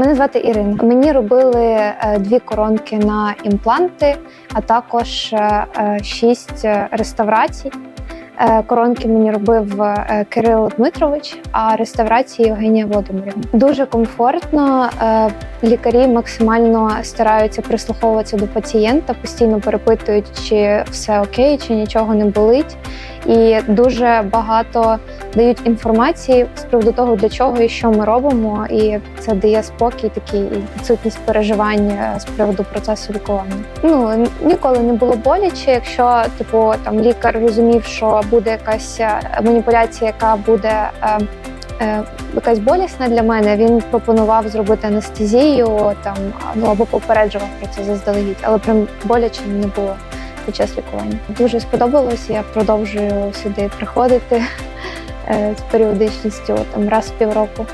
Мене звати Ірина. Мені робили е, дві коронки на імпланти, а також е, е, шість реставрацій. Коронки мені робив Кирило Дмитрович, а реставрації Євгенія Володимирівна. Дуже комфортно. Лікарі максимально стараються прислуховуватися до пацієнта, постійно перепитують, чи все окей, чи нічого не болить. І дуже багато дають інформації з приводу того, для чого і що ми робимо, і це дає спокій, такий і відсутність переживань е, з приводу процесу лікування. Ну ніколи не було боляче, якщо типу там лікар розумів, що буде якась е, маніпуляція, яка буде. Е, Якась болісна для мене, він пропонував зробити анестезію там ну або попереджував про це заздалегідь, але прям боляче не було під час лікування. Дуже сподобалось. Я продовжую сюди приходити е, з періодичністю там раз в півроку.